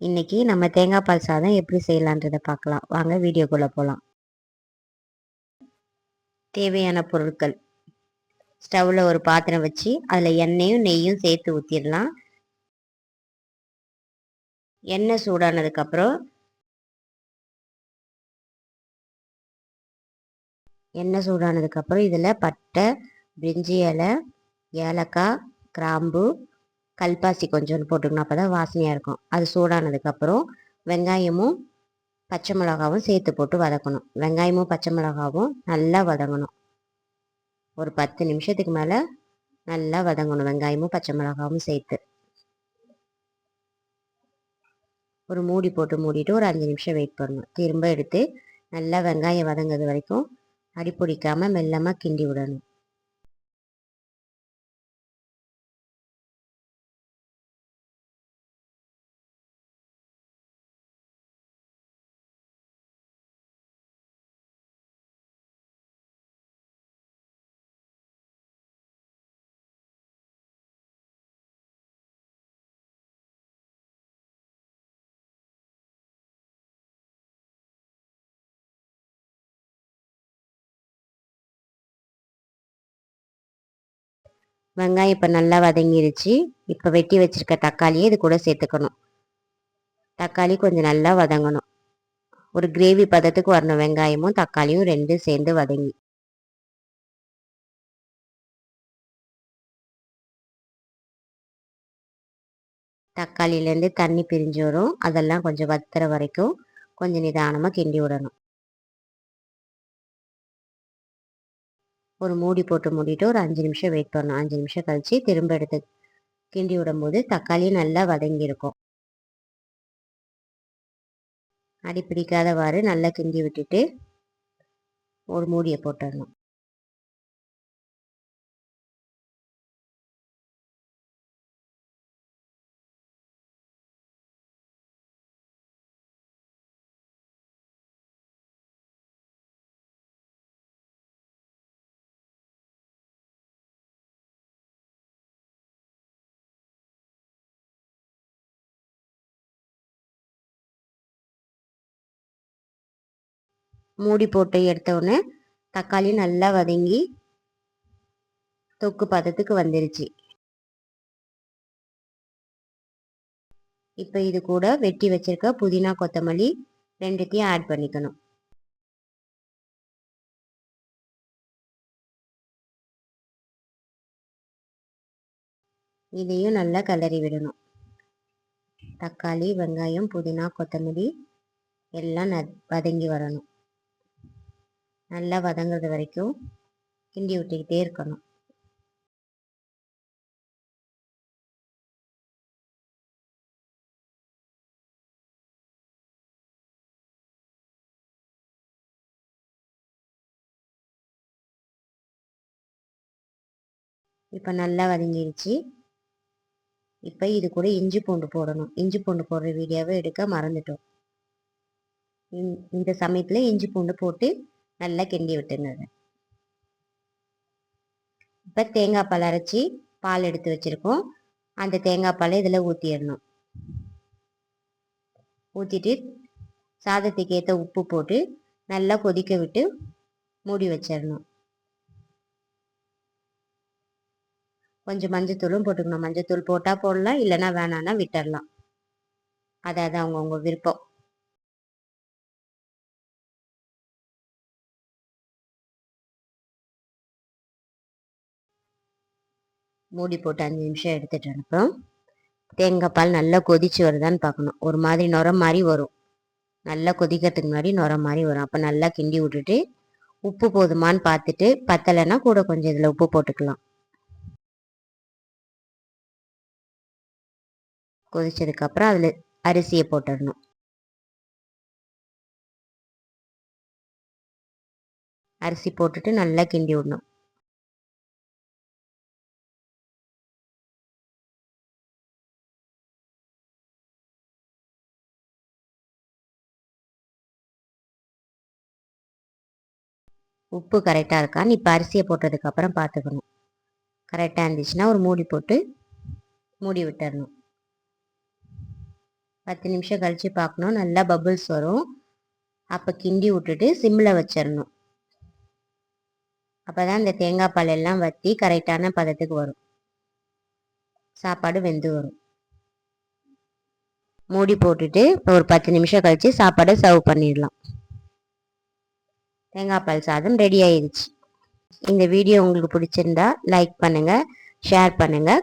இன்னைக்கு நம்ம தேங்காய் பால் சாதம் எப்படி செய்யலான்றதை பார்க்கலாம். வாங்க வீடியோக்குள்ளே போகலாம் தேவையான பொருட்கள். ஸ்டவ்வில் ஒரு பாத்திரம் வச்சு அதில் எண்ணெயும் நெய்யும் சேர்த்து ஊற்றிடலாம் எண்ணெய் சூடானதுக்கப்புறம் எண்ணெய் சூடானதுக்கப்புறம் இதில் பட்டை பிரிஞ்சி இலை ஏலக்காய் கிராம்பு கல்பாசி கொஞ்சோண்டு போட்டுக்கணும். அப்போ தான் வாசனையாக இருக்கும். அது சூடானதுக்கப்புறம் வெங்காயமும் பச்சை மிளகாவும் சேர்த்து போட்டு வதக்கணும். வெங்காயமும் பச்சை மிளகாவும் நல்லா வதங்கணும். ஒரு பத்து நிமிஷத்துக்கு மேலே நல்லா வதங்கணும். வெங்காயமும் பச்சை மிளகாவும் சேர்த்து. ஒரு மூடி போட்டு மூடிட்டு ஒரு அஞ்சு நிமிஷம் வெயிட் பண்ணணும். திரும்ப எடுத்து நல்லா வெங்காயம் வதங்கிறது வரைக்கும் அடி பிடிக்காமல் மெல்லமாக கிண்டி விடணும். வெங்காயம் இப்போ நல்லா வதங்கிருச்சு. இப்போ வெட்டி வச்சுருக்க தக்காளியை இது கூட சேர்த்துக்கணும். தக்காளி கொஞ்சம் நல்லா வதங்கணும். ஒரு கிரேவி பதத்துக்கு வரணும். வெங்காயமும் தக்காளியும் ரெண்டும் சேர்ந்து வதங்கி. தக்காளியிலேருந்து தண்ணி பிரிஞ்சு வரும். அதெல்லாம் கொஞ்சம் வத்துற வரைக்கும் கொஞ்சம் நிதானமாக கிண்டி விடணும். ஒரு மூடி போட்டு மூடிட்டு ஒரு அஞ்சு நிமிஷம் வெயிட் பண்ணணும். அஞ்சு நிமிஷம் கழித்து திரும்ப எடுத்து கிண்டி விடும்போது தக்காளி நல்லா வதங்கியிருக்கும். அடி பிடிக்காதவாறு நல்லா கிண்டி விட்டுட்டு ஒரு மூடியை போட்டுடணும். மூடி போட்டு எடுத்தவுடனே தக்காளி நல்லா வதங்கி தொக்கு பதத்துக்கு வந்துருச்சு. இப்போ இது கூட வெட்டி வச்சிருக்க புதினா கொத்தமல்லி ரெண்டுத்தையும் ஆட் பண்ணிக்கணும். இதையும் நல்லா கலரி விடணும். தக்காளி வெங்காயம் புதினா கொத்தமல்லி எல்லாம் வதங்கி வரணும். நல்லா வதங்குறது வரைக்கும் கிண்டி விட்டுக்கிட்டே இருக்கணும். இப்போ நல்லா வதங்கிடுச்சு இப்போ இது கூட இஞ்சி பூண்டு போடணும். இஞ்சி பூண்டு போடுற வீடியோவை எடுக்க மறந்துட்டோம். இந்த சமயத்தில் இஞ்சி பூண்டு போட்டு நல்லா கிண்டி விட்டுருந்தது இப்போ தேங்காய் பால் அரைச்சி பால் எடுத்து வச்சுருக்கோம். அந்த தேங்காய் பாலை இதில் ஊற்றிடணும் ஊற்றிட்டு சாதத்துக்கு ஏற்ற உப்பு போட்டு நல்லா கொதிக்க விட்டு மூடி வச்சிடணும். கொஞ்சம் மஞ்சத்தூளும் போட்டுக்கணும். மஞ்சத்தூள் போட்டால் போடலாம் இல்லைன்னா வேணான்னா விட்டுடலாம். அதாவது அவங்கவுங்க விருப்பம். மூடி போட்டு அஞ்சு நிமிஷம் எடுத்துகிட்டு அனுப்புகிறோம் தேங்காய் பால் நல்லா கொதிச்சு வருதான்னு பார்க்கணும். ஒரு மாதிரி நுர மாதிரி வரும். நல்லா கொதிக்கிறதுக்கு முன்னாடி நுர மாதிரி வரும். அப்போ நல்லா கிண்டி விட்டுட்டு உப்பு போதுமான்னு பார்த்துட்டு பத்தலைன்னா கூட கொஞ்சம் இதில் உப்பு போட்டுக்கலாம். கொதிச்சதுக்கப்புறம் அதில் அரிசியை போட்டுடணும். அரிசி போட்டுட்டு நல்லா கிண்டி விடணும். உப்பு கரெக்டாக இருக்கான்னு இப்போ அரிசியை போட்டதுக்கப்புறம் பார்த்துக்கணும் கரெக்டாக இருந்துச்சுன்னா ஒரு மூடி போட்டு மூடி விட்டுறணும். பத்து நிமிஷம் கழித்து பார்க்கணும் நல்லா பபுள்ஸ் வரும். அப்போ கிண்டி விட்டுட்டு சிம்மில் வச்சிடணும் அப்போ தான் இந்த தேங்காய் பால் எல்லாம் வற்றி கரெக்டான பதத்துக்கு வரும். சாப்பாடு வெந்து வரும். மூடி போட்டுட்டு இப்போ ஒரு பத்து நிமிஷம் கழித்து சாப்பாடை சர்வ் பண்ணிடலாம். தேங்காய் பால் சாதம் ரெடி ஆயிடுச்சு இந்த வீடியோ உங்களுக்கு பிடிச்சிருந்தா லைக் பண்ணுங்கள் ஷேர் பண்ணுங்கள்